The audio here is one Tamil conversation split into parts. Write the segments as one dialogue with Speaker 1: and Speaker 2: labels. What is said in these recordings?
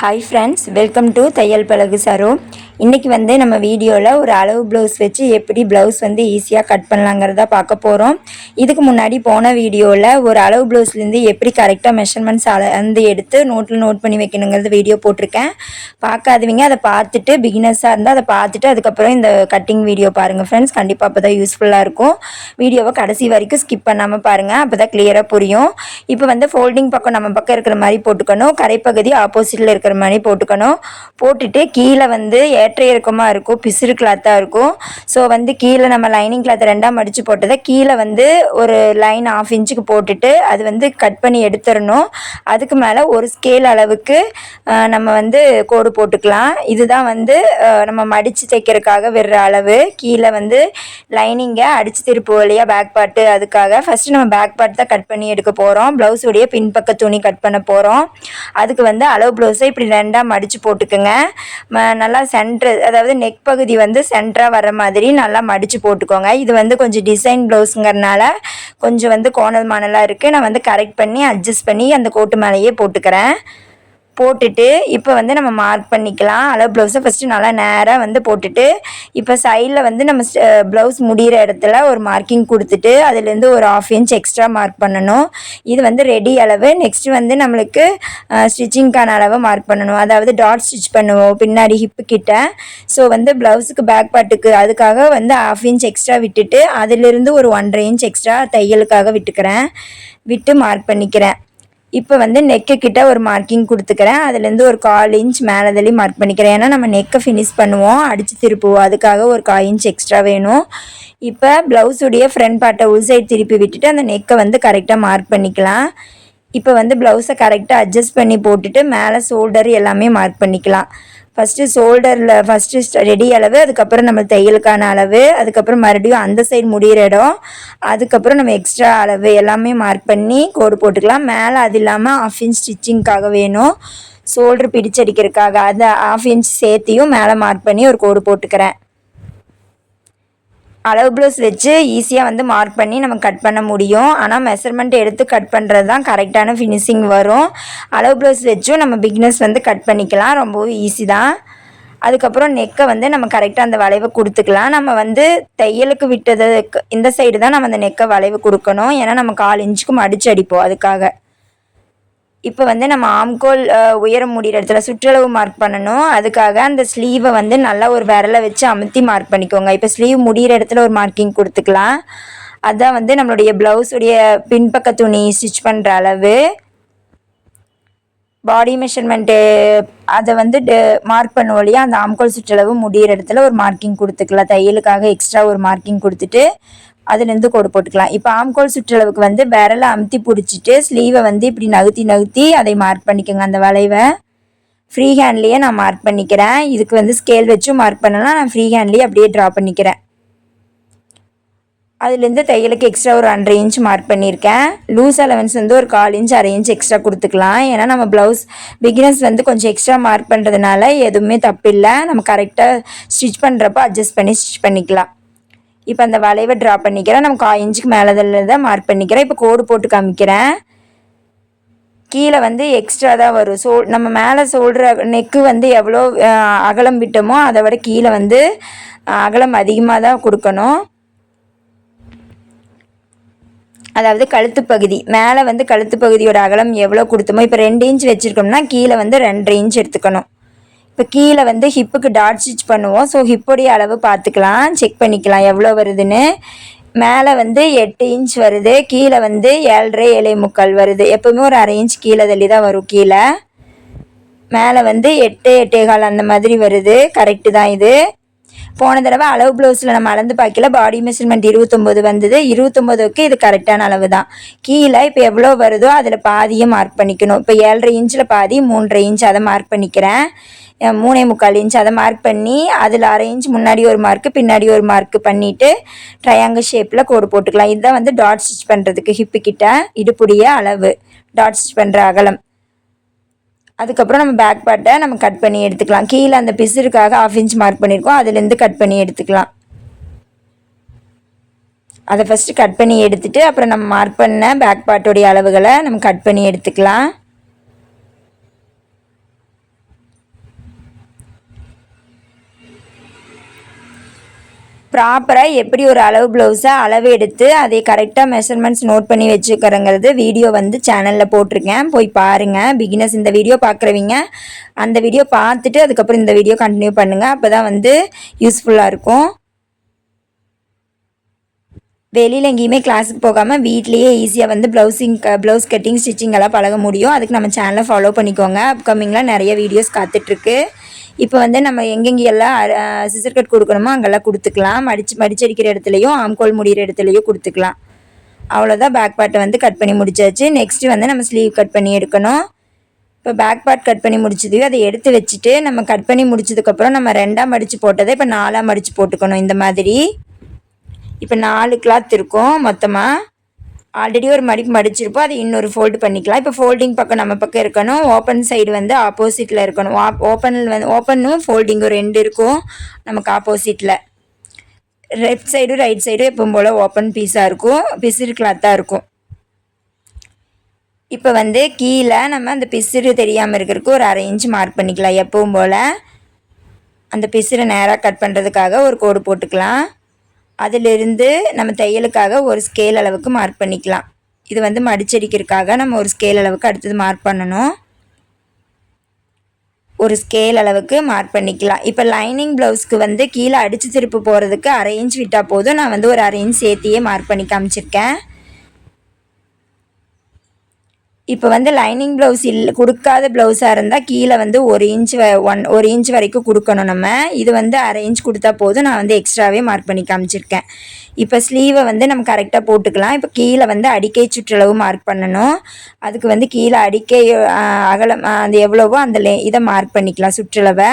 Speaker 1: ஹாய் ஃப்ரெண்ட்ஸ் வெல்கம் டு தையல் பழகு சரோ இன்றைக்கி வந்து நம்ம வீடியோவில் ஒரு அளவு ப்ளவுஸ் வச்சு எப்படி ப்ளவுஸ் வந்து ஈஸியாக கட் பண்ணலாங்கிறத பார்க்க போகிறோம் இதுக்கு முன்னாடி போன வீடியோவில் ஒரு அளவு ப்ளவுஸ்லேருந்து எப்படி கரெக்டாக மெஷர்மெண்ட்ஸ் அளந்து எடுத்து நோட்டில் நோட் பண்ணி வைக்கணுங்கிறது வீடியோ போட்டிருக்கேன். பார்க்காதவங்க அதை பார்த்துட்டு பிகினர்ஸாக இருந்தால் அதை பார்த்துட்டு அதுக்கப்புறம் இந்த கட்டிங் வீடியோ பாருங்கள் ஃப்ரெண்ட்ஸ் கண்டிப்பாக அப்போ தான் யூஸ்ஃபுல்லாக இருக்கும். வீடியோவை கடைசி வரைக்கும் ஸ்கிப் பண்ணாமல் பாருங்கள் அப்போ தான் கிளியராக புரியும். இப்போ வந்து ஃபோல்டிங் பக்கம் நம்ம பக்கம் இருக்கிற மாதிரி போட்டுக்கணும். கரைப்பகுதி ஆப்போசிட்டில் இருக்கிற மாதிரி போட்டுக்கணும். போட்டுட்டு கீழே வந்து ஏற்ற இறக்கமாக இருக்கும் பிசிறு கிளாத்தாக இருக்கும். ஸோ வந்து கீழே நம்ம லைனிங் கிளாத்தை ரெண்டாக மடித்து போட்டதை கீழே வந்து ஒரு லைன் ஆஃப் இன்ச்சுக்கு போட்டுட்டு அது வந்து கட் பண்ணி எடுத்துடணும். அதுக்கு மேலே ஒரு ஸ்கேல் அளவுக்கு நம்ம வந்து கோடு போட்டுக்கலாம். இதுதான் வந்து நம்ம மடித்து தைக்கிறதுக்காக விடுற அளவு. கீழே வந்து லைனிங்கை அடித்து திருப்பு வழியாக பேக் பார்ட்டு அதுக்காக ஃபஸ்ட்டு நம்ம பேக் பார்ட் தான் கட் பண்ணி எடுக்க போகிறோம் ப்ளவுஸுடைய பின்பக்க துணி கட் பண்ண போகிறோம் அதுக்கு வந்து அளவு ப்ளவுஸை இப்படி ரெண்டாக மடித்து போட்டுக்குங்க. ம- நல்லா சென்ட்ரு அதாவது நெக் பகுதி வந்து சென்டராக வர மாதிரி நல்லா மடித்து போட்டுக்கோங்க. இது வந்து கொஞ்சம் டிசைன் ப்ளவுஸுங்கிறனால கொஞ்சம் வந்து கோணல் மானலாக இருக்குது நான் வந்து கரெக்ட் பண்ணி அட்ஜஸ்ட் பண்ணி அந்த கோட்டு மேலேயே போட்டுக்கிறேன். போட்டுட்டு இப்போ வந்து நம்ம மார்க் பண்ணிக்கலாம். அளவு ப்ளவுஸை ஃபஸ்ட்டு நல்லா நேராக வந்து போட்டுட்டு இப்போ சைடில் வந்து நம்ம ப்ளவுஸ் முடிகிற இடத்துல ஒரு மார்க்கிங் கொடுத்துட்டு அதுலேருந்து ஒரு ஆஃப் இன்ச் எக்ஸ்ட்ரா மார்க் பண்ணணும். இது வந்து ரெடி அளவு. நெக்ஸ்ட்டு வந்து நம்மளுக்கு ஸ்டிச்சிங்க்கான அளவை மார்க் பண்ணணும். அதாவது டாட் ஸ்டிச் பண்ணுவோம் பின்னாடி ஹிப்பு கிட்ட. ஸோ வந்து ப்ளவுஸுக்கு பேக் பாட்டுக்கு அதுக்காக வந்து ஆஃப் இன்ச் எக்ஸ்ட்ரா விட்டுட்டு அதிலிருந்து ஒரு ஒன்றரை இன்ச் எக்ஸ்ட்ரா தையலுக்காக விட்டுக்கிறேன். விட்டு மார்க் பண்ணிக்கிறேன். இப்போ வந்து நெக்கு கிட்ட ஒரு மார்க்கிங் கொடுத்துக்கிறேன். அதுலேருந்து ஒரு கால் இன்ச் மேலே தள்ளி மார்க் பண்ணிக்கிறேன். ஏன்னா நம்ம நெக்கை ஃபினிஷ் பண்ணுவோம். அடித்து திருப்புவோம். அதுக்காக ஒரு கால் இன்ச் எக்ஸ்ட்ரா வேணும். இப்போ ப்ளவுஸுடைய ஃப்ரண்ட் பார்ட்டை உள் சைடு திருப்பி விட்டுட்டு அந்த நெக்கை வந்து கரெக்டாக மார்க் பண்ணிக்கலாம். இப்போ வந்து ப்ளவுஸை கரெக்டாக அட்ஜஸ்ட் பண்ணி போட்டுட்டு மேலே ஷோல்டர் எல்லாமே மார்க் பண்ணிக்கலாம். ஃபஸ்ட்டு ஷோல்டரில் ஃபஸ்ட்டு ரெடி அளவு அதுக்கப்புறம் நம்ம தையலுக்கான அளவு அதுக்கப்புறம் மறுபடியும் அந்த சைடு முடிகிற இடம் அதுக்கப்புறம் நம்ம எக்ஸ்ட்ரா அளவு எல்லாமே மார்க் பண்ணி கோடு போட்டுக்கலாம். மேலே அது இல்லாமல் ஆஃப் இன்ச் ஸ்டிச்சிங்க்காக வேணும். ஷோல்டர் பிடிச்சடிக்கிறதுக்காக அதை ஆஃப் இன்ச் சேர்த்தியும் மேலே மார்க் பண்ணி ஒரு கோடு போட்டுக்கிறேன். அளவு ப்ளவுஸ் வச்சு ஈஸியாக வந்து மார்க் பண்ணி நம்ம கட் பண்ண முடியும். ஆனால் மெஷர்மெண்ட் எடுத்து கட் பண்ணுறது தான் கரெக்டான ஃபினிஷிங் வரும். அளவு ப்ளவுஸ் வச்சும் நம்ம பிக்னஸ் வந்து கட் பண்ணிக்கலாம். ரொம்பவும் ஈஸி தான். அதுக்கப்புறம் நெக்கை வந்து நம்ம கரெக்டாக அந்த வளைவை கொடுத்துக்கலாம். நம்ம வந்து தையலுக்கு விட்டதுக்கு இந்த சைடு தான் நம்ம அந்த நெக்கை வளைவு கொடுக்கணும். ஏன்னா நம்ம கால் இன்ச்சுக்கு மடிச்சு அடிப்போம் அதுக்காக. இப்போ வந்து நம்ம ஆம்கோல் உயரம் முடிகிற இடத்துல சுற்றளவு மார்க் பண்ணணும். அதுக்காக அந்த ஸ்லீவை வந்து நல்லா ஒரு விரலை வச்சு அமுத்தி மார்க் பண்ணிக்கோங்க. இப்போ ஸ்லீவ் முடிகிற இடத்துல ஒரு மார்க்கிங் கொடுத்துக்கலாம். அதான் வந்து நம்மளுடைய ப்ளவுஸுடைய பின்பக்க துணி ஸ்டிச் பண்ணுற அளவு. பாடி மெஷர்மெண்ட்டு அதை வந்து மார்க் பண்ணுவோம் இல்லையா? அந்த ஆம்கோல் சுற்றளவு முடிகிற இடத்துல ஒரு மார்க்கிங் கொடுத்துக்கலாம். தையலுக்காக எக்ஸ்ட்ரா ஒரு மார்க்கிங் கொடுத்துட்டு அதுலேருந்து கோடு போட்டுக்கலாம். இப்போ ஆம்கோல் சுற்றளவுக்கு வந்து விரலை அமுத்தி பிடிச்சிட்டு ஸ்லீவை வந்து இப்படி நகுத்தி நகுத்தி அதை மார்க் பண்ணிக்கோங்க அந்த வளைவை. ஃப்ரீ ஹேண்ட்லேயே நான் மார்க் பண்ணிக்கிறேன். இதுக்கு வந்து ஸ்கேல் வச்சும் மார்க் பண்ணலாம். நான் ஃப்ரீ ஹேண்ட்லேயே அப்படியே ட்ரா பண்ணிக்கிறேன். அதுலேருந்து தையலுக்கு எக்ஸ்ட்ரா ஒரு அண்டரை இன்ச் மார்க் பண்ணியிருக்கேன். லூஸ் அலவன்ஸ் வந்து ஒரு கால் இன்ச் அரை இன்ச் எக்ஸ்ட்ரா கொடுத்துக்கலாம். ஏன்னா நம்ம ப்ளவுஸ் பிகினர்ஸ் வந்து கொஞ்சம் எக்ஸ்ட்ரா மார்க் பண்ணுறதுனால எதுவுமே தப்பில்லை. நம்ம கரெக்டாக ஸ்டிச் பண்ணுறப்ப அட்ஜஸ்ட் பண்ணி ஸ்டிச் பண்ணிக்கலாம். இப்போ அந்த வளைவை ட்ரா பண்ணிக்கிறேன். நம்ம கால் இன்ச்சுக்கு மேலே தான் மார்க் பண்ணிக்கிறேன். இப்போ கோடு போட்டு காமிக்கிறேன். கீழே வந்து எக்ஸ்ட்ரா தான் வரும். சோ நம்ம மேலே சொல்கிற நெக்கு வந்து எவ்வளோ அகலம் விட்டோமோ அதை விட கீழே வந்து அகலம் அதிகமாக தான் கொடுக்கணும். அதாவது கழுத்து பகுதி. மேலே வந்து கழுத்து பகுதியோட அகலம் எவ்வளோ கொடுத்தோமோ இப்போ ரெண்டு இன்ச் வச்சுருக்கோம்னா கீழே வந்து ரெண்டரை இன்ச் எடுத்துக்கணும். இப்போ கீழே வந்து ஹிப்புக்கு டாட் ஸ்டிச் பண்ணுவோம். ஸோ ஹிப்புடைய அளவு பார்த்துக்கலாம். செக் பண்ணிக்கலாம். எவ்வளோ வருதுன்னு. மேலே வந்து எட்டு இன்ச் வருது. கீழே வந்து ஏழரை ஏழை முக்கால் வருது. எப்போவுமே ஒரு அரை இன்ச் கீழே தள்ளி தான் வரும். கீழே. மேலே வந்து எட்டு எட்டே கால் அந்த மாதிரி வருது. கரெக்டு தான் இது. போன தடவை அளவு ப்ளவுஸில் நம்ம அளந்து பார்க்கல. பாடி மெஷர்மெண்ட் இருபத்தொம்போது வந்தது. இருபத்தொம்போதுக்கு இது கரெக்டான அளவு தான் கீழே இப்போ எவ்வளோ வருதோ அதில் பாதியை மார்க் பண்ணிக்கணும். இப்போ ஏழரை இன்ச்சில் பாதி மூன்றரை இன்ச் அதை மார்க் பண்ணிக்கிறேன். மூணே முக்கால் இன்ச் அதை மார்க் பண்ணி அதில் அரை இன்ச் முன்னாடி ஒரு மார்க்கு பின்னாடி ஒரு மார்க்கு பண்ணிவிட்டு ட்ரையாங்கிள் ஷேப்பில் கோடு போட்டுக்கலாம். இதுதான் வந்து டாட் ஸ்டிச் பண்ணுறதுக்கு ஹிப்பு கிட்ட இடுப்புடைய அளவு. டாட் ஸ்டிச் பண்ணுற அகலம். அதுக்கப்புறம் நம்ம பேக் பார்ட்டை நம்ம கட் பண்ணி எடுத்துக்கலாம். கீழே அந்த பிசுருக்காக ஆஃப் இன்ச் மார்க் பண்ணியிருக்கோம் அதுலேருந்து கட் பண்ணி எடுத்துக்கலாம். அதை ஃபஸ்ட்டு கட் பண்ணி எடுத்துட்டு அப்புறம் நம்ம மார்க் பண்ண பேக் பார்ட்டோடைய அளவுகளை நம்ம கட் பண்ணி எடுத்துக்கலாம். ப்ராப்பராக எப்படி ஒரு அளவு ப்ளவுஸை அளவு எடுத்து அதை கரெக்டாக மெஷர்மெண்ட்ஸ் நோட் பண்ணி வச்சுக்கிறங்கிறது வீடியோ வந்து சேனலில் போட்டிருக்கேன். போய் பாருங்கள் பிகினர்ஸ் இந்த வீடியோ பார்க்குறவங்க அந்த வீடியோ பார்த்துட்டு அதுக்கப்புறம் இந்த வீடியோ கண்டினியூ பண்ணுங்கள் அப்போ தான் வந்து யூஸ்ஃபுல்லாக இருக்கும். வெளியில் எங்கேயுமே கிளாஸுக்கு போகாமல் வீட்லேயே ஈஸியாக வந்து ப்ளவுஸிங் ப்ளவுஸ் கட்டிங் ஸ்டிச்சிங் எல்லாம் பழக முடியும். அதுக்கு நம்ம சேனலை ஃபாலோ பண்ணிக்கோங்க. அப்கமிங்லாம் நிறைய வீடியோஸ் காத்துட்ருக்கு இப்போ வந்து நம்ம எங்கெங்கெல்லாம் சிசர் கட் கொடுக்கணுமோ அங்கெல்லாம் கொடுத்துக்கலாம். மடிச்சு மடிச்சடிக்கிற இடத்துலையும் ஆம்கோல் முடிகிற இடத்துலையும் கொடுத்துக்கலாம். அவ்வளோதான் பேக் பார்ட்டை வந்து கட் பண்ணி முடிச்சாச்சு. நெக்ஸ்ட்டு வந்து நம்ம ஸ்லீவ் கட் பண்ணி எடுக்கணும். இப்போ பேக் பார்ட் கட் பண்ணி முடிச்சதையும் அதை எடுத்து வச்சுட்டு நம்ம கட் பண்ணி முடிச்சதுக்கப்புறம் நம்ம ரெண்டாக மடித்து போட்டதை இப்போ நாலாக மடித்து போட்டுக்கணும். இந்த மாதிரி. இப்போ நாலு கிளாத் இருக்கும் மொத்தமாக ஆல்ரெடி ஒரு மடிப்பு மடிச்சிருப்போம். அதை இன்னொரு ஃபோல்டு பண்ணிக்கலாம். இப்போ ஃபோல்டிங் பக்கம் நம்ம பக்கம் இருக்கணும். ஓப்பன் சைடு வந்து ஆப்போசிட்டில் இருக்கணும். ஓப்பனில் வந்து ஓப்பனும் ஃபோல்டிங்கும் ரெண்டு இருக்கும். நமக்கு ஆப்போசிட்டில் லெஃப்ட் சைடும் ரைட் சைடும் எப்பவும் போல் ஓப்பன் பீஸாக இருக்கும். பிசிறு கிளாத்தாக இருக்கும். இப்போ வந்து கீழே நம்ம அந்த பிசிறு தெரியாமல் இருக்கிறதுக்கு ஒரு அரை இன்ச் மார்க் பண்ணிக்கலாம். எப்பவும் போல். அந்த பிசிறை நேராக கட் பண்ணுறதுக்காக ஒரு கோடு போட்டுக்கலாம். அதிலிருந்து நம்ம தையலுக்காக ஒரு ஸ்கேல் அளவுக்கு மார்க் பண்ணிக்கலாம். இது வந்து மடிச்சடிக்கிறதுக்காக நம்ம ஒரு ஸ்கேல் அளவுக்கு அடுத்தது மார்க் பண்ணணும். ஒரு ஸ்கேல் அளவுக்கு மார்க் பண்ணிக்கலாம். இப்போ லைனிங் ப்ளவுஸ்க்கு வந்து கீழே அடித்து திருப்பு போகிறதுக்கு அரை இன்ச் விட்டால் போதும். நான் வந்து ஒரு அரை இன்ச் சேர்த்தியே மார்க் பண்ணி காமிச்சிருக்கேன். இப்போ வந்து லைனிங் ப்ளவுஸ் இல்லை கொடுக்காத ப்ளவுஸாக இருந்தால் கீழே வந்து ஒரு இன்ச் ஒன் ஒரு இன்ச் வரைக்கும் கொடுக்கணும் நம்ம. இது வந்து அரை இன்ச் கொடுத்தா போதும். நான் வந்து எக்ஸ்ட்ராவே மார்க் பண்ணி காமிச்சிருக்கேன். இப்போ ஸ்லீவை வந்து நம்ம கரெக்டாக போட்டுக்கலாம். இப்போ கீழே வந்து அடிக்கை சுற்றளவு மார்க் பண்ணணும். அதுக்கு வந்து கீழே அடிக்கை அகலம் அது எவ்வளவோ அந்த லே இதை மார்க் பண்ணிக்கலாம் சுற்றளவை.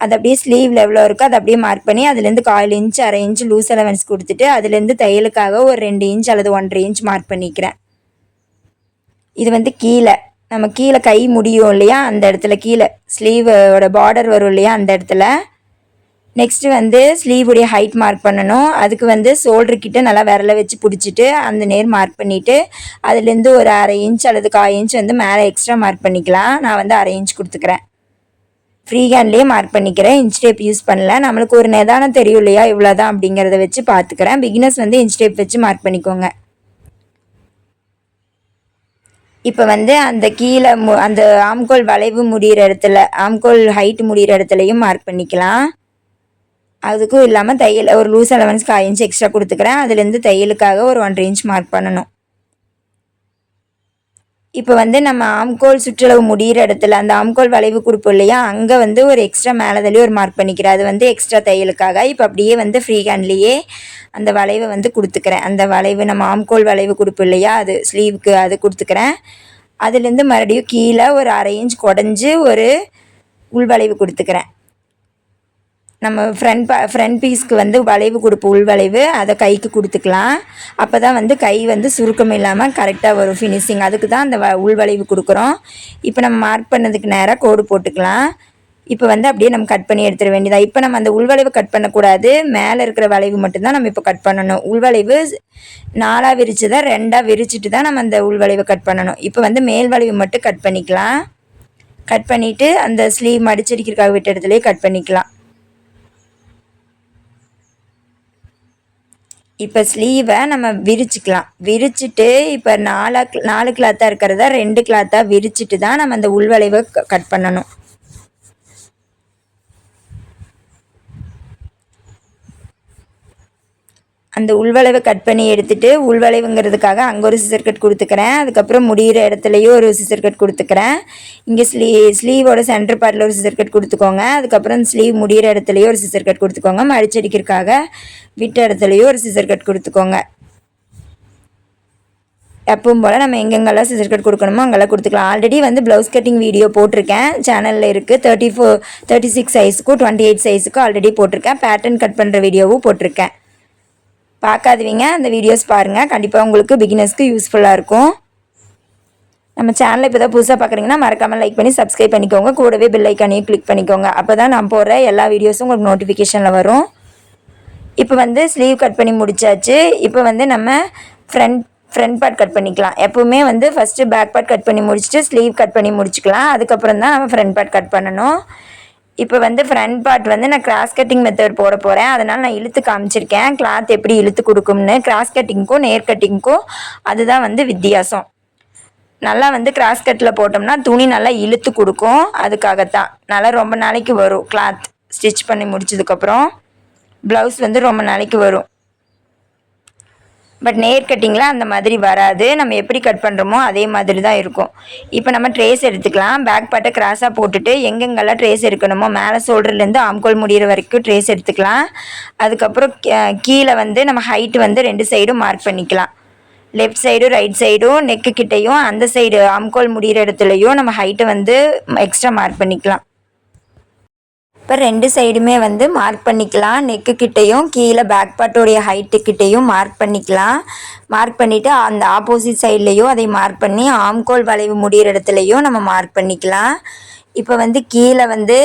Speaker 1: அது அப்படியே ஸ்லீவில் எவ்வளோ இருக்கோ அதை அப்படியே மார்க் பண்ணி அதுலேருந்து கால் இன்ச் அரை இன்ச் லூஸ் அலவன்ஸ் கொடுத்துட்டு அதுலேருந்து தையலுக்காக ஒரு ரெண்டு இன்ச் அல்லது ஒன்றரை இன்ச் மார்க் பண்ணிக்கிறேன். இது வந்து கீழே. நம்ம கீழே கை முடியும் இல்லையா? அந்த இடத்துல கீழே. ஸ்லீவோட பார்டர் வரும் இல்லையா? அந்த இடத்துல. நெக்ஸ்ட்டு வந்து ஸ்லீவுடைய ஹைட் மார்க் பண்ணணும். அதுக்கு வந்து கிட்ட நல்லா விரல வச்சு பிடிச்சிட்டு அந்த நேர் மார்க் பண்ணிவிட்டு அதுலேருந்து ஒரு அரை இன்ச் அல்லது கால் இன்ச் வந்து மேலே எக்ஸ்ட்ரா மார்க் பண்ணிக்கலாம். நான் வந்து அரை இன்ச் கொடுத்துக்கிறேன். ஃப்ரீ ஹேண்ட்லேயே மார்க் பண்ணிக்கிறேன். இன்ச் டேப் யூஸ் பண்ணல. நம்மளுக்கு ஒரு நிதானம் தெரியும் இல்லையா? இவ்வளோதான் அப்படிங்கிறத வச்சு பார்த்துக்கிறேன். பிகினர்ஸ் வந்து இன்ச் டேப் வச்சு மார்க் பண்ணிக்கோங்க. இப்போ வந்து அந்த கீழே மு அந்த ஆம்கோல் வளைவு முடிகிற இடத்துல ஆம்கோல் ஹைட் முடிகிற இடத்துலையும் மார்க் பண்ணிக்கலாம். அதுக்கும் இல்லாமல் தையல் ஒரு லூஸ் அலவன்ஸ்க்கு ஃபைவ் இன்ச் எக்ஸ்ட்ரா கொடுத்துக்கிறேன். அதுலேருந்து தையலுக்காக ஒரு ஒன்றரை இன்ச் மார்க் பண்ணணும். இப்போ வந்து நம்ம ஆம்கோல் சுற்றளவு முடிகிற இடத்துல அந்த ஆம்கோல் வளைவு கொடுப்போம் இல்லையா? அங்கே வந்து ஒரு எக்ஸ்ட்ரா மேலே தள்ளி ஒரு மார்க் பண்ணிக்கிறேன். அது வந்து எக்ஸ்ட்ரா தையலுக்காக. இப்போ அப்படியே வந்து ஃப்ரீ ஹேண்ட்லேயே அந்த வளைவை வந்து கொடுத்துக்கிறேன். அந்த வளைவு நம்ம ஆம்கோல் வளைவு கொடுப்போம் இல்லையா? அது ஸ்லீவுக்கு அது கொடுத்துக்கிறேன். அதுலேருந்து மறுபடியும் கீழே ஒரு அரை இன்ச் குடஞ்சி ஒரு உள்வளைவு கொடுத்துக்கிறேன். நம்ம ஃப்ரண்ட் பா ஃப்ரண்ட் பீஸ்க்கு வந்து வளைவு கொடுப்போம் உள் வளைவு அதை கைக்கு கொடுத்துக்கலாம். அப்போ தான் வந்து கை வந்து சுருக்கம் இல்லாமல் கரெக்டாக வரும் ஃபினிஷிங் அதுக்கு தான் அந்த வ உள்வளைவு கொடுக்குறோம். இப்போ நம்ம மார்க் பண்ணதுக்கு நேராக கோடு போட்டுக்கலாம். இப்போ வந்து அப்படியே நம்ம கட் பண்ணி எடுத்துட வேண்டியதாக இப்போ நம்ம அந்த உள்வளைவு கட் பண்ணக்கூடாது. மேலே இருக்கிற வளைவு மட்டும்தான் நம்ம இப்போ கட் பண்ணணும். உள்வளைவு நாலாக விரித்து தான் ரெண்டாக விரிச்சிட்டு தான் நம்ம அந்த உள்வளைவை கட் பண்ணணும். இப்போ வந்து மேல் வளைவு மட்டும் கட் பண்ணிக்கலாம். கட் பண்ணிவிட்டு அந்த ஸ்லீவ் மடிச்சடிக்கிறதுக்காக விட்ட இடத்துலையே கட் பண்ணிக்கலாம். இப்போ ஸ்லீவை நம்ம விரிச்சுக்கலாம். விரிச்சிட்டு இப்போ நாலா நாலு கிளாத்தாக இருக்கிறத ரெண்டு கிளாத்தாக விரிச்சிட்டு தான் நம்ம அந்த உள்வளைவை கட் பண்ணணும். அந்த உள்வளைவை கட் பண்ணி எடுத்துகிட்டு உள்வளைவுங்கிறதுக்காக அங்கே ஒரு சிசர் கட் கொடுத்துக்கிறேன். அதுக்கப்புறம் முடிகிற இடத்துலையும் ஒரு சிசர் கட் கொடுத்துக்கிறேன். இங்கே ஸ்லீ ஸ்லீவோட சென்டர் பார்ட்டில் ஒரு சிசர் கட் கொடுத்துக்கோங்க. அதுக்கப்புறம் ஸ்லீவ் முடிகிற இடத்துலையும் ஒரு சிசர் கட் கொடுத்துக்கோங்க. மடிச்சடிக்கிறதுக்காக விட்ட இடத்துலையும் ஒரு சிசர் கட் கொடுத்துக்கோங்க. எப்பவும் போல் நம்ம எங்கெங்கெல்லாம் சிசர் கட் கொடுக்கணுமோ அங்கெல்லாம் கொடுத்துக்கலாம். ஆல்ரெடி வந்து ப்ளவுஸ் கட்டிங் வீடியோ போட்டிருக்கேன். சேனலில் இருக்குது தேர்ட்டி ஃபோர் தேர்ட்டி சிக்ஸ் சைஸுக்கும் டுவெண்ட்டி எயிட் சைஸுக்கும் ஆல்ரெடி போட்டிருக்கேன் பேட்டர்ன் கட் பண்ணுற வீடியோவும் போட்டிருக்கேன். பார்க்காதவங்க அந்த வீடியோஸ் பாருங்கள் கண்டிப்பாக உங்களுக்கு பிகினர்ஸ்க்கு யூஸ்ஃபுல்லாக இருக்கும். நம்ம சேனலை இப்போ தான் புதுசாக பார்க்குறீங்கன்னா மறக்காமல் லைக் பண்ணி சப்ஸ்கிரைப் பண்ணிக்கோங்க. கூடவே பெல் ஐக்கானையும் கிளிக் பண்ணிக்கோங்க. அப்போ தான் நான் போடுற எல்லா வீடியோஸும் உங்களுக்கு நோட்டிஃபிகேஷனில் வரும். இப்போ வந்து ஸ்லீவ் கட் பண்ணி முடிச்சாச்சு. இப்போ வந்து நம்ம ஃப்ரண்ட் ஃப்ரண்ட் பார்ட் கட் பண்ணிக்கலாம். எப்போவுமே வந்து ஃபஸ்ட்டு பேக் பார்ட் கட் பண்ணி முடிச்சுட்டு ஸ்லீவ் கட் பண்ணி முடிச்சுக்கலாம். அதுக்கப்புறம் தான் நம்ம ஃப்ரண்ட் பார்ட் கட் பண்ணணும். இப்போ வந்து ஃப்ரண்ட் பார்ட் வந்து நான் கிராஸ் கட்டிங் மெத்தட் போட போகிறேன் அதனால் நான் இழுத்து காமிச்சிருக்கேன். கிளாத் எப்படி இழுத்து கொடுக்கும்னு கிராஸ் கட்டிங்க்கும் நேர் கட்டிங்க்கும் அதுதான் வந்து வித்தியாசம். நல்லா வந்து கிராஸ் கட்டில் போட்டோம்னா துணி நல்லா இழுத்து கொடுக்கும். அதுக்காகத்தான். நல்லா ரொம்ப நாளைக்கு வரும். கிளாத் ஸ்டிச் பண்ணி முடிச்சதுக்கப்புறம் ப்ளவுஸ் வந்து ரொம்ப நாளைக்கு வரும். பட் நேர் கட்டிங்கில் அந்த மாதிரி வராது. நம்ம எப்படி கட் பண்ணுறோமோ அதே மாதிரி தான் இருக்கும். இப்போ நம்ம ட்ரேஸ் எடுத்துக்கலாம். பேக் பாட்டை கிராஸாக போட்டுட்டு எங்கெங்கெல்லாம் ட்ரேஸ் எடுக்கணுமோ மேலே ஷோல்டர்லேருந்து ஆம்கோல் முடிகிற வரைக்கும் ட்ரேஸ் எடுத்துக்கலாம். அதுக்கப்புறம் கீழே வந்து நம்ம ஹைட் வந்து ரெண்டு சைடும் மார்க் பண்ணிக்கலாம். லெஃப்ட் சைடும் ரைட் சைடும் நெக்கு கிட்டேயும் அந்த சைடு ஆம்கோல் முடிகிற இடத்துலையும் நம்ம ஹைட்டை வந்து எக்ஸ்ட்ரா மார்க் பண்ணிக்கலாம். இப்போ ரெண்டு சைடுமே வந்து மார்க் பண்ணிக்கலாம். நெக்கு கிட்டேயும் கீழே பேக் பார்ட்டோடைய ஹைட்டு கிட்டேயும் மார்க் பண்ணிக்கலாம். மார்க் பண்ணிவிட்டு அந்த ஆப்போசிட் சைட்லேயும் அதை மார்க் பண்ணி ஆம்கோல் வளைவு முடிகிற இடத்துலையும் நம்ம மார்க் பண்ணிக்கலாம். இப்போ வந்து கீழே வந்து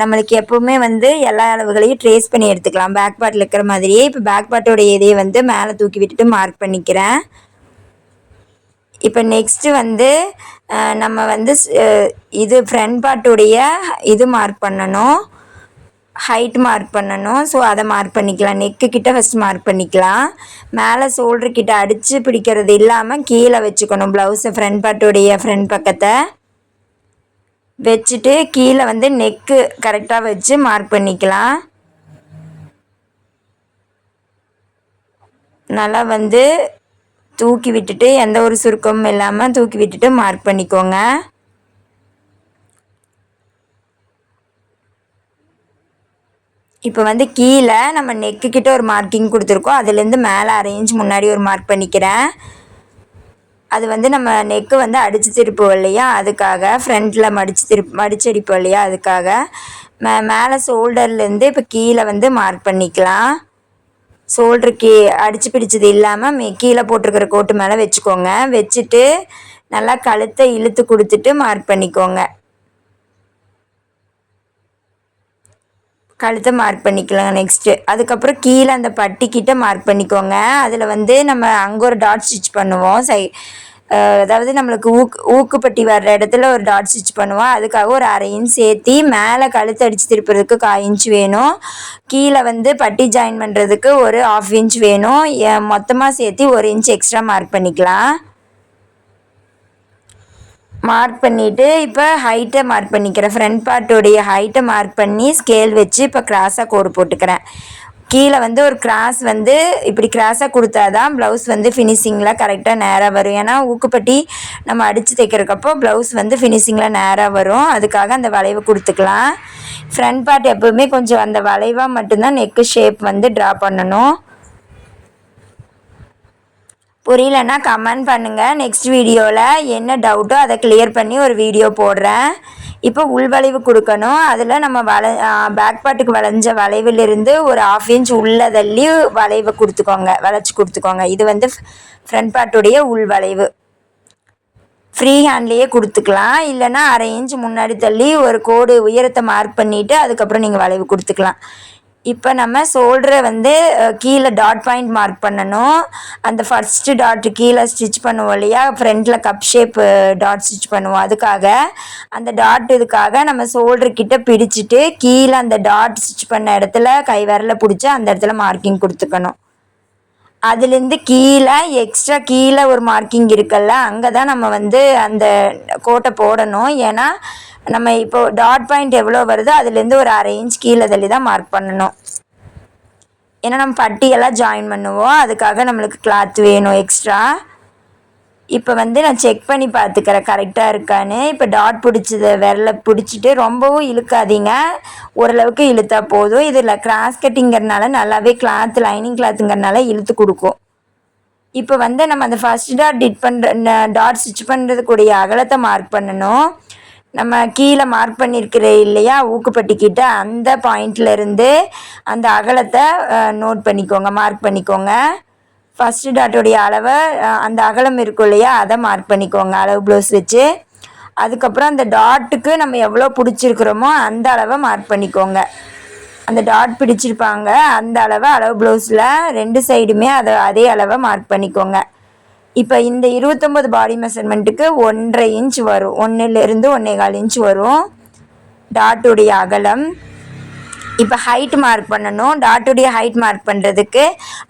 Speaker 1: நம்மளுக்கு எப்போவுமே வந்து எல்லா அளவுகளையும் ட்ரேஸ் பண்ணி எடுத்துக்கலாம். பேக் பார்ட்டில் இருக்கிற மாதிரியே. இப்போ பேக் பார்ட்டோடைய இதையே வந்து மேலே தூக்கி விட்டுட்டு மார்க் பண்ணிக்கிறேன். இப்போ நெக்ஸ்ட்டு வந்து நம்ம வந்து இது ஃப்ரண்ட் பார்ட்டுடைய இது மார்க் பண்ணணும். ஹைட் மார்க் பண்ணணும். ஸோ அதை மார்க் பண்ணிக்கலாம். நெக்கு கிட்ட ஃபஸ்ட் மார்க் பண்ணிக்கலாம். மேலே ஷோல்டர் கிட்ட அடித்து பிடிக்கிறது இல்லாமல் கீழே வச்சுக்கணும். ப்ளவுஸை ஃப்ரண்ட் பார்ட்டுடைய ஃப்ரண்ட் பக்கத்தை. வச்சுட்டு கீழே வந்து நெக்கு கரெக்டாக வச்சு மார்க் பண்ணிக்கலாம். நல்லா வந்து தூக்கி விட்டுட்டு எந்த ஒரு சுருக்கமும் இல்லாமல் தூக்கி விட்டுட்டு மார்க் பண்ணிக்கோங்க. இப்போ வந்து கீழே நம்ம நெக்கு கிட்ட ஒரு மார்க்கிங் கொடுத்துருக்கோம். அதுலேருந்து மேலே அரேஞ்ச் முன்னாடி ஒரு மார்க் பண்ணிக்கிறேன். அது வந்து நம்ம நெக்கு வந்து அடித்து திருப்போம் இல்லையா? அதுக்காக ஃப்ரண்ட்டில் மடித்து திருப் மடிச்சடிப்போம் இல்லையா? அதுக்காக. மே மேலே ஷோல்டர்லேருந்து இப்போ கீழே வந்து மார்க் பண்ணிக்கலாம். ஷோல்டருக்கு அடித்து பிடிச்சது இல்லாமல் கீழே போட்டிருக்கிற கோட்டு மேலே வச்சுக்கோங்க. வச்சுட்டு நல்லா கழுத்தை இழுத்து கொடுத்துட்டு மார்க் பண்ணிக்கோங்க. கழுத்தை மார்க் பண்ணிக்கலாம் நெக்ஸ்ட்டு அதுக்கப்புறம் கீழே அந்த பட்டிக்கிட்ட மார்க் பண்ணிக்கோங்க. அதில் வந்து நம்ம அங்கே ஒரு டாட் ஸ்டிச் பண்ணுவோம். சை அதாவது நம்மளுக்கு ஊக்கு ஊக்குப்பட்டி வர்ற இடத்துல ஒரு டாட் ஸ்டிச் பண்ணுவோம். அதுக்காக ஒரு அரை இன்ச் சேர்த்தி மேலே கழுத்து அடித்து திருப்புறதுக்கு கால் இன்ச் வேணும். கீழே வந்து பட்டி ஜாயின் பண்ணுறதுக்கு ஒரு ஆஃப் இன்ச் வேணும். மொத்தமாக சேர்த்தி ஒரு இன்ச் எக்ஸ்ட்ரா மார்க் பண்ணிக்கலாம். மார்க் பண்ணிவிட்டு இப்போ ஹைட்டை மார்க் பண்ணிக்கிறேன். ஃப்ரண்ட் பார்ட்டோடைய ஹைட்டை மார்க் பண்ணி ஸ்கேல் வச்சு இப்போ கிராஸாக கோடு போட்டுக்கிறேன். கீழே வந்து ஒரு கிராஸ் வந்து இப்படி கிராஸாக கொடுத்தா தான் ப்ளவுஸ் வந்து ஃபினிஷிங்கில் கரெக்டாக நேராக வரும். ஏன்னா ஊக்குப்பட்டி நம்ம அடித்து தைக்கிறக்கப்போ ப்ளவுஸ் வந்து ஃபினிஷிங்கில் நேராக வரும். அதுக்காக அந்த வளைவு கொடுத்துக்கலாம். ஃப்ரண்ட் பார்ட் எப்போவுமே கொஞ்சம் அந்த வளைவாக மட்டும்தான் நெக்கு ஷேப் வந்து ட்ரா பண்ணணும். புரியலன்னா கமெண்ட் பண்ணுங்கள் நெக்ஸ்ட் வீடியோவில் என்ன டவுட்டோ அதை கிளியர் பண்ணி ஒரு வீடியோ போடுறேன். இப்போ உள்வளைவு கொடுக்கணும். அதில் நம்ம வளை பேக் பாட்டுக்கு வளைஞ்ச வளைவிலிருந்து ஒரு ஆஃப் இன்ச் உள்ளே தள்ளி வளைவை கொடுத்துக்கோங்க. வளைச்சி கொடுத்துக்கோங்க. இது வந்து ஃப்ரண்ட் பார்ட்டுடைய உள்வளைவு. ஃப்ரீ ஹேண்ட்லேயே கொடுத்துக்கலாம். இல்லைன்னா அரை இன்ச் முன்னாடி தள்ளி ஒரு கோடு உயரத்தை மார்க் பண்ணிவிட்டு அதுக்கப்புறம் நீங்கள் வளைவு கொடுத்துக்கலாம். இப்போ நம்ம ஷோல்டரை வந்து கீழே டாட் பாயிண்ட் மார்க் பண்ணணும். அந்த ஃபஸ்ட்டு டாட்டு கீழே ஸ்டிச் பண்ணுவோம் இல்லையா? ஃப்ரண்ட்டில் கப் ஷேப்பு டாட் ஸ்டிச் பண்ணுவோம். அதுக்காக அந்த டாட் இதுக்காக நம்ம ஷோல்டர்கிட்ட பிடிச்சிட்டு கீழே அந்த டாட் ஸ்டிச் பண்ண இடத்துல கை விரல பிடிச்சி அந்த இடத்துல மார்க்கிங் கொடுத்துக்கணும். அதுலேருந்து கீழே எக்ஸ்ட்ரா கீழே ஒரு மார்க்கிங் இருக்குல்ல அங்கே தான் நம்ம வந்து அந்த கோட்டை போடணும். ஏன்னா நம்ம இப்போ டாட் பாயிண்ட் எவ்வளோ வருதோ அதுலேருந்து ஒரு அரை இன்ச் கீழே தள்ளி தான் மார்க் பண்ணணும். ஏன்னா நம்ம பட்டியெல்லாம் ஜாயின் பண்ணுவோம். அதுக்காக நம்மளுக்கு கிளாத் வேணும் எக்ஸ்ட்ரா இப்போ வந்து நான் செக் பண்ணி பார்த்துக்கிறேன். கரெக்டாக இருக்கான்னு. இப்போ டாட் பிடிச்சத விரல பிடிச்சிட்டு ரொம்பவும் இழுக்காதீங்க. ஓரளவுக்கு இழுத்தா போதும். இதில் கிராஸ் கட்டிங்கிறனால நல்லாவே கிளாத் லைனிங் கிளாத்துங்கிறனால இழுத்து கொடுக்கும். இப்போ வந்து நம்ம அந்த ஃபஸ்ட் டாட் டிட் பண்ணுற டாட் ஸ்டிச் பண்ணுறதுக்குடைய அகலத்தை மார்க் பண்ணணும். நம்ம கீழே மார்க் பண்ணியிருக்கிற இல்லையா ஊக்குப்பட்டிக்கிட்ட அந்த பாயிண்ட்லேருந்து அந்த அகலத்தை நோட் பண்ணிக்கோங்க மார்க் பண்ணிக்கோங்க. ஃபஸ்ட்டு டாட்டோடைய அளவை அந்த அகலம் இருக்கும் இல்லையா அதை மார்க் பண்ணிக்கோங்க. அளவு ப்ளவுஸ் வச்சு. அதுக்கப்புறம் அந்த டாட்டுக்கு நம்ம எவ்வளோ பிடிச்சிருக்கிறோமோ அந்த அளவை மார்க் பண்ணிக்கோங்க. அந்த டாட் பிடிச்சிருப்பாங்க அந்த அளவை அளவு ப்ளவுஸில் ரெண்டு சைடுமே அதை அதே அளவை மார்க் பண்ணிக்கோங்க. இப்போ இந்த இருபத்தொம்போது பாடி மெஷர்மெண்ட்டுக்கு ஒன்றரை இன்ச் வரும். ஒன்றுலேருந்து ஒன்றே கால் இன்ச் வரும் டாட்டுடைய அகலம் இப்போ ஹைட் மார்க் பண்ணணும். டாட்டுடைய ஹைட் மார்க் பண்ணுறதுக்கு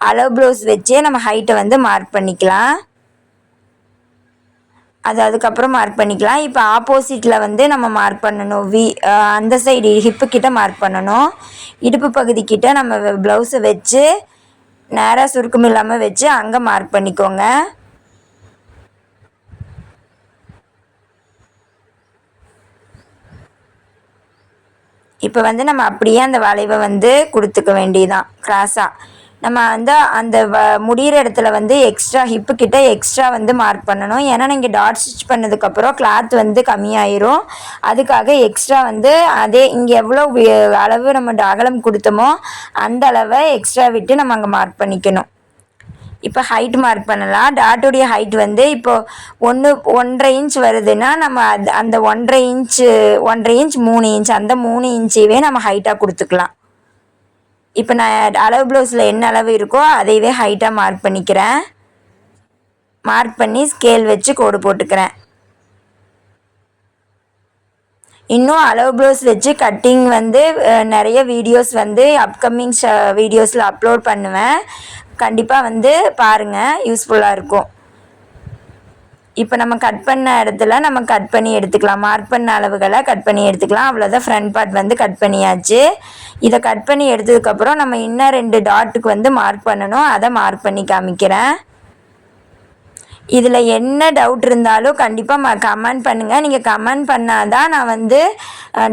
Speaker 1: அளவு ப்ளவுஸ் வச்சே நம்ம ஹைட்டை வந்து மார்க் பண்ணிக்கலாம். அது அதுக்கப்புறம் மார்க் பண்ணிக்கலாம். இப்போ ஆப்போசிட்டில் வந்து நம்ம மார்க் பண்ணணும். வி அந்த சைடு ஹிப்பு கிட்ட மார்க் பண்ணணும். இடுப்பு பகுதி கிட்ட நம்ம ப்ளவுஸை வச்சு நேராக சுருக்கம் இல்லாமல் வச்சு அங்கே மார்க் பண்ணிக்கோங்க. இப்போ வந்து நம்ம அப்படியே அந்த வளைவை வந்து கொடுத்துக்க வேண்டியதான் கிராஸாக நம்ம வந்து அந்த வ முடிகிற இடத்துல வந்து எக்ஸ்ட்ரா ஹிப்பு கிட்ட எக்ஸ்ட்ரா வந்து மார்க் பண்ணணும். ஏன்னா நீங்கள் டாட் ஸ்டிச் பண்ணதுக்கப்புறம் கிளாத் வந்து கம்மியாயிரும். அதுக்காக எக்ஸ்ட்ரா வந்து அதே இங்கே எவ்வளோ அளவு நம்ம அகலம் கொடுத்தோமோ அந்த அளவை எக்ஸ்ட்ரா விட்டு நம்ம அங்கே மார்க் பண்ணிக்கணும். இப்போ ஹைட் மார்க் பண்ணலாம். டாட்டுடைய ஹைட் வந்து இப்போ ஒன்று ஒன்றரை இன்ச் வருதுன்னா நம்ம அது அந்த ஒன்றரை இன்ச்சு ஒன்றரை இன்ச் மூணு இன்ச் அந்த மூணு இன்ச்சையவே நம்ம ஹைட்டாக கொடுத்துக்கலாம். இப்போ நான் அளவு ப்ளவுஸில் என்ன அளவு இருக்கோ அதையவே ஹைட்டாக மார்க் பண்ணிக்கிறேன். மார்க் பண்ணி ஸ்கேல் வச்சு கோடு போட்டுக்கிறேன். இன்னும் அளவு ப்ளவுஸ் வச்சு கட்டிங் வந்து நிறைய வீடியோஸ் வந்து அப்கமிங் வீடியோஸில் அப்லோட் பண்ணுவேன். கண்டிப்பாக வந்து பாருங்கள் யூஸ்ஃபுல்லாக இருக்கும். இப்போ நம்ம கட் பண்ண இடத்துல நம்ம கட் பண்ணி எடுத்துக்கலாம். மார்க் பண்ண அளவுகளை கட் பண்ணி எடுத்துக்கலாம். அவ்வளோதான் ஃப்ரண்ட் பார்ட் வந்து கட் பண்ணியாச்சு. இதை கட் பண்ணி எடுத்ததுக்கப்புறம் நம்ம இன்னும் ரெண்டு டாட்டுக்கு வந்து மார்க் பண்ணணும். அதை மார்க் பண்ணி காமிக்கிறேன். இதில் என்ன டவுட் இருந்தாலும் கண்டிப்பாக கமெண்ட் பண்ணுங்கள் நீங்கள் கமெண்ட் பண்ணால் தான் நான் வந்து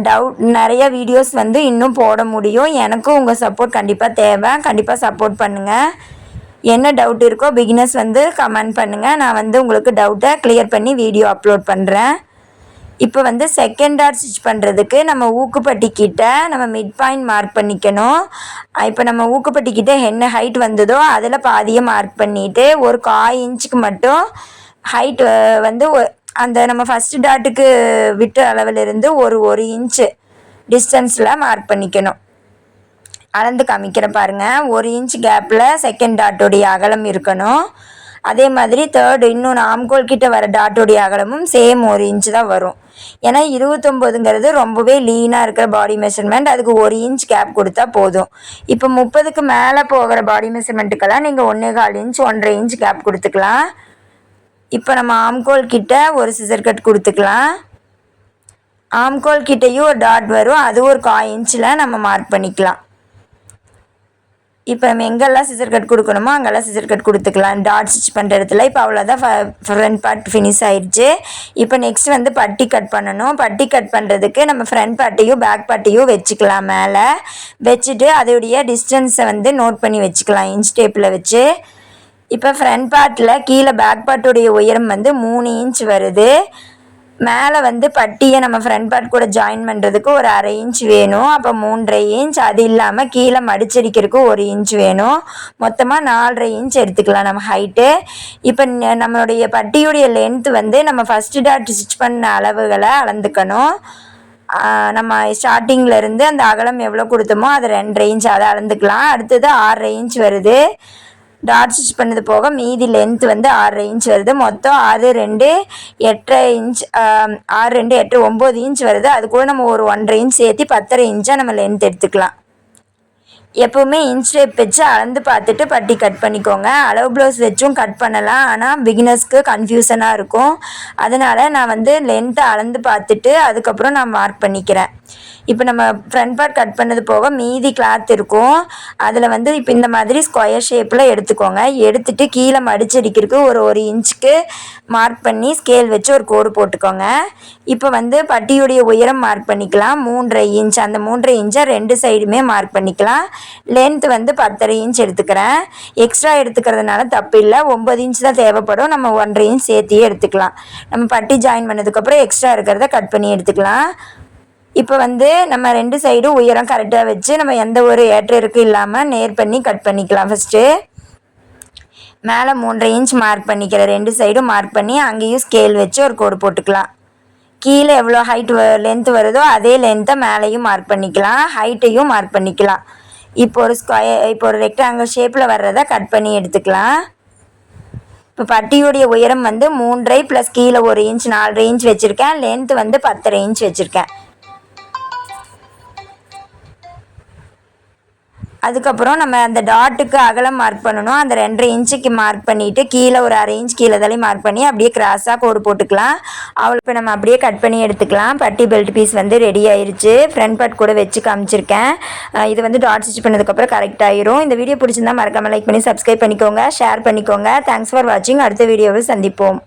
Speaker 1: டவுட் நிறைய வீடியோஸ் வந்து இன்னும் போட முடியும். எனக்கும் உங்கள் சப்போர்ட் கண்டிப்பாக தேவை. கண்டிப்பாக சப்போர்ட் பண்ணுங்கள் என்ன டவுட் இருக்கோ பிகினர்ஸ் வந்து கமெண்ட் பண்ணுங்கள் நான் வந்து உங்களுக்கு டவுட்டை கிளியர் பண்ணி வீடியோ அப்லோட் பண்ணுறேன் இப்போ வந்து செகண்ட் டாட் ஸ்டிச் பண்ணுறதுக்கு நம்ம ஊக்குப்பட்டி கிட்ட நம்ம மிட் பாயிண்ட் மார்க் பண்ணிக்கணும் இப்போ நம்ம ஊக்குப்பட்டி கிட்ட என்ன ஹைட் வந்ததோ அதில் பாதியை மார்க் பண்ணிவிட்டு ஒரு காய் இன்ச்சுக்கு மட்டும் ஹைட் வந்து ஒ- அந்த நம்ம ஃபஸ்ட்டு டாட்டுக்கு விட்ட அளவிலிருந்து ஒரு ஒரு இன்ச்சு டிஸ்டன்ஸில் மார்க் பண்ணிக்கணும். அளந்து காமிக்கிறேன் பாருங்கள் ஒரு இன்ச் கேப்பில் செகண்ட் டாட்டோடைய அகலம் இருக்கணும். அதே மாதிரி தேர்டு இன்னொன்று ஆம்கோல் கிட்ட வர டாட்டோடைய அகலமும் சேம் ஒரு இன்ச் தான் வரும். ஏன்னா இருபத்தொம்போதுங்கிறது ரொம்பவே லீனாக இருக்கிற பாடி மெஷர்மெண்ட் அதுக்கு ஒரு இன்ச் கேப் கொடுத்தா போதும். இப்போ முப்பதுக்கு மேலே போகிற பாடி மெஷர்மெண்ட்டுக்கெல்லாம் நீங்கள் ஒன்றே கால் இன்ச் ஒன்றரை இன்ச் கேப் கொடுத்துக்கலாம். இப்போ நம்ம ஆம்கோல் கிட்ட ஒரு சிசர் கட் கொடுத்துக்கலாம். ஆம்கோல் கிட்டேயும் ஒரு டாட் வரும். அது ஒரு கா இன்ச்சில் நம்ம மார்க் பண்ணிக்கலாம். இப்போ நம்ம எங்கெல்லாம் சிசர் கட் கொடுக்கணுமோ அங்கெல்லாம் சிசர் கட் கொடுத்துக்கலாம். டாட் ஸ்டிச் பண்ணுற இடத்துல இப்போ அவ்வளோதான் ஃப்ரண்ட் பார்ட் ஃபினிஷ் ஆயிடுச்சு இப்போ நெக்ஸ்ட் வந்து பட்டி கட் பண்ணணும். பட்டி கட் பண்ணுறதுக்கு நம்ம ஃப்ரண்ட் பார்ட்டையும் பேக் பார்ட்டையும் வச்சுக்கலாம் மேலே. வச்சுட்டு அதோடைய டிஸ்டன்ஸை வந்து நோட் பண்ணி வச்சுக்கலாம். இன்ச் டேப்பில் வச்சு. இப்போ ஃப்ரண்ட் பார்ட்டில் கீழே பேக் பார்ட்டுடைய உயரம் வந்து மூணு இன்ச் வருது. மேலே வந்து பட்டியை நம்ம ஃப்ரண்ட் பார்ட் கூட ஜாயின் பண்ணுறதுக்கு ஒரு அரை இன்ச் வேணும். அப்போ மூன்றரை இன்ச் அது இல்லாமல் கீழே மடிச்சடிக்கிறதுக்கு ஒரு இன்ச் வேணும். மொத்தமாக நாலரை இன்ச் எடுத்துக்கலாம் நம்ம ஹைட்டு இப்போ நம்மளுடைய பட்டியுடைய லென்த் வந்து நம்ம ஃபஸ்ட்டு டாட் ஸ்டிச் பண்ண அளவுகளை அளந்துக்கணும். நம்ம ஸ்டார்டிங்கில் இருந்து அந்த அகலம் எவ்வளோ கொடுத்தோமோ அது ரெண்டு ரேஞ்ச் அதை அளந்துக்கலாம். அடுத்தது ஆறு ரேஞ்ச் வருது. டாட் ஸ்டிச் பண்ணது போக மீதி லென்த் வந்து ஆறரை இன்ச் வருது. மொத்தம் ஆறு ரெண்டு எட்டரை இன்ச் ஆறு ரெண்டு எட்டு ஒம்பது இன்ச் வருது. அது கூட நம்ம ஒரு ஒன்றரை இன்ச் சேர்த்து பத்தரை இன்ச்சாக நம்ம லென்த் எடுத்துக்கலாம். எப்போவுமே இன்ச் டேப் வச்சு அளந்து பார்த்துட்டு பட்டி கட் பண்ணிக்கோங்க. அளவு ப்ளவுஸ் வச்சும் கட் பண்ணலாம். ஆனால் பிகினர்ஸ்க்கு கன்ஃபியூஷனாக இருக்கும். அதனால் நான் வந்து லென்த்தை அளந்து பார்த்துட்டு அதுக்கப்புறம் நான் மார்க் பண்ணிக்கிறேன். இப்போ நம்ம ஃப்ரண்ட் பார்ட் கட் பண்ணது போக மீதி கிளாத் இருக்கும். அதில் வந்து இப்போ இந்த மாதிரி ஸ்கொயர் ஷேப்பில் எடுத்துக்கோங்க. எடுத்துட்டு கீழே மடிச்சடிக்கிறதுக்கு ஒரு ஒரு இன்ச்சுக்கு மார்க் பண்ணி ஸ்கேல் வச்சு ஒரு கோடு போட்டுக்கோங்க. இப்போ வந்து பட்டியுடைய உயரம் மார்க் பண்ணிக்கலாம். மூன்றரை இன்ச் அந்த மூன்றரை இன்ச்சை ரெண்டு சைடுமே மார்க் பண்ணிக்கலாம். லென்த் வந்து பத்தரை இன்ச் எடுத்துக்கிறேன். எக்ஸ்ட்ரா எடுத்துக்கிறதுனால தப்பு இல்லை. ஒம்பது இன்ச் தான் தேவைப்படும். நம்ம ஒன்றரை இன்ச் சேர்த்தியே எடுத்துக்கலாம். நம்ம பட்டி ஜாயின் பண்ணதுக்கப்புறம் எக்ஸ்ட்ரா இருக்கிறத கட் பண்ணி எடுத்துக்கலாம். இப்போ வந்து நம்ம ரெண்டு சைடும் உயரம் கரெக்டாக வச்சு நம்ம எந்த ஒரு ஏற்ற இருக்கு இல்லாமல் நேர் பண்ணி கட் பண்ணிக்கலாம் ஃபஸ்ட்டு மேலே மூன்றரை இன்ச் மார்க் பண்ணிக்கிற ரெண்டு சைடும் மார்க் பண்ணி அங்கேயும் ஸ்கேல் வச்சு ஒரு கோடு போட்டுக்கலாம். கீழே எவ்வளோ ஹைட் லென்த் வருதோ அதே லென்த்தை மேலேயும் மார்க் பண்ணிக்கலாம். ஹைட்டையும் மார்க் பண்ணிக்கலாம். இப்போ ஒரு ஸ்கொயர் இப்போ ஒரு ரெக்டாங்கிள் ஷேப்பில் வர்றதை கட் பண்ணி எடுத்துக்கலாம். இப்போ பட்டியுடைய உயரம் வந்து மூன்றரை ப்ளஸ் கீழே ஒரு இன்ச் நாலரை இன்ச் வச்சுருக்கேன். லென்த் வந்து பத்தரை இன்ச் வச்சுருக்கேன். அதுக்கப்புறம் நம்ம அந்த டாட்டுக்கு அகலம் மார்க் பண்ணணும். அந்த ரெண்டரை இன்ச்சுக்கு மார்க் பண்ணிவிட்டு கீழே ஒரு அரை இன்ச் கீழே தள்ளி மார்க் பண்ணி அப்படியே கிராஸாக கோடு போட்டுக்கலாம். அவ்வளோ இப்போ நம்ம அப்படியே கட் பண்ணி எடுத்துக்கலாம். பட்டி பெல்ட் பீஸ் வந்து ரெடி ஆயிருச்சு. ஃப்ரண்ட் பார்ட் கூட வச்சு காமிச்சிருக்கேன். இது வந்து டாட் ஸ்டிச் பண்ணதுக்கப்புறம் கரெக்ட் ஆயிரும். இந்த வீடியோ பிடிச்சிருந்தா மறக்காம லைக் பண்ணி சப்ஸ்கிரைப் பண்ணிக்கோங்க. ஷேர் பண்ணிக்கோங்க. தேங்க்ஸ் ஃபார் வாட்சிங் அடுத்த வீடியோவில் சந்திப்போம்.